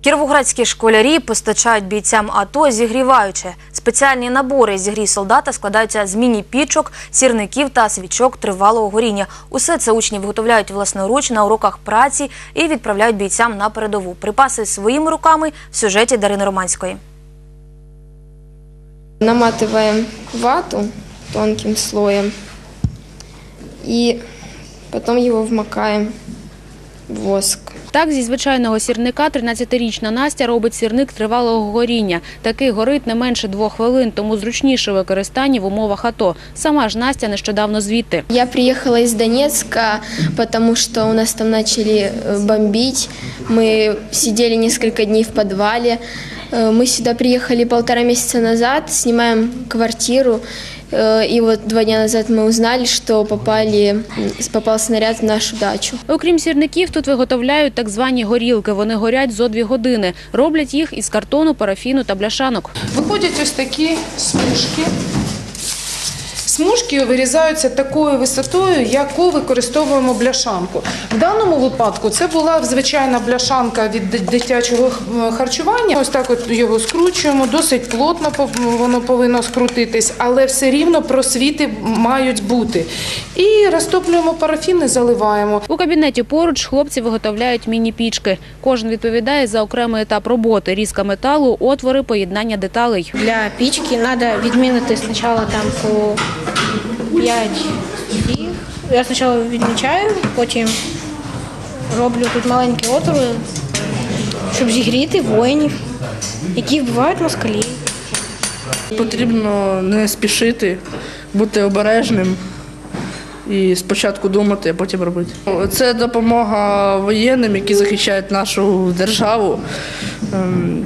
Кіровоградські школярі постачають бійцям АТО зігріваюче. Спеціальні набори зігрій солдата складаються з міні-пічок, сірників та свічок тривалого горіння. Усе це учні виготовляють власноруч на уроках праці і відправляють бійцям на передову. Припаси своїми руками в сюжеті Дарини Романської. Наматываем вату тонким слоем и потом его вмокаем в воск. Так, зі звичайного сірника 13-річна Настя робить сірник тривалого горіння. Такий горить не менше двох хвилин, тому зручніше використання в умовах АТО. Сама ж Настя нещодавно звідти. Я приехала из Донецка, потому что у нас там начали э, бомбить. Мы сидели несколько дней в подвале. Э, Мы сюда приехали полтора месяца назад, снимаем квартиру. Э, И вот два дня назад мы узнали, что попали, попал снаряд в нашу дачу. Окрім сірників, тут виготовляють так звані горілки. Вони горять зо дві години. Роблять їх із картону, парафіну та бляшанок. Виходять ось такі смужки. Смужки вирізаються такою висотою, яку використовуємо бляшанку. В даному випадку це була звичайна бляшанка від дитячого харчування. Ось так от його скручуємо, досить плотно воно повинно скрутитись, але все рівно просвіти мають бути. І розтоплюємо парафін і заливаємо. У кабінеті поруч хлопці виготовляють міні-пічки. Кожен відповідає за окремий етап роботи: різка металу, отвори, поєднання деталей. Для пічки треба відмінити спочатку там по 5 їх. Я спочатку відмічаю, потім роблю тут маленькі отвори, щоб зігріти воїнів, які вбивають москалів. Потрібно не спішити, бути обережним і спочатку думати, а потім робити. Це допомога воєнним, які захищають нашу державу,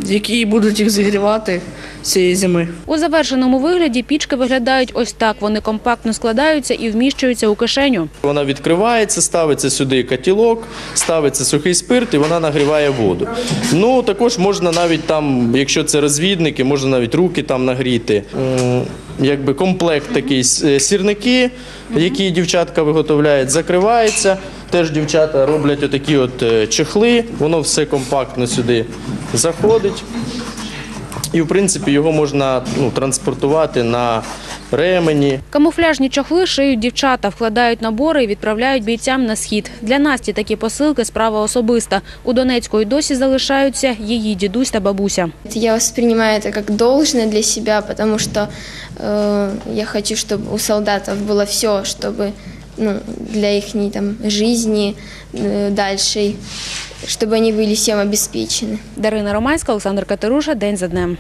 які будуть їх зігрівати цієї зими. У завершеному вигляді пічки виглядають ось так. Вони компактно складаються і вміщуються у кишеню. Вона відкривається, ставиться сюди котілок, ставиться сухий спирт і вона нагріває воду. Ну також можна навіть там, якщо це розвідники, можна навіть руки там нагріти. Якби комплект такий сірники, які дівчатка виготовляють, закривається. Теж дівчата роблять отакі от е, чехли, воно все компактно сюди заходить. І в принципі його можна ну, транспортувати на ремені. Камуфляжні чохли шиють дівчата, вкладають набори і відправляють бійцям на схід. Для Насті такі посилки справа особиста. У Донецьку й досі залишаються її дідусь та бабуся. Я воспринимаю это как должное для себя, потому что э, я хочу, чтобы у солдатов было все, чтобы ну, для их там, жизни э, дальшей, чтобы они были всем обеспечены. Дарина Романська, Олександр Катеруша. День за днем.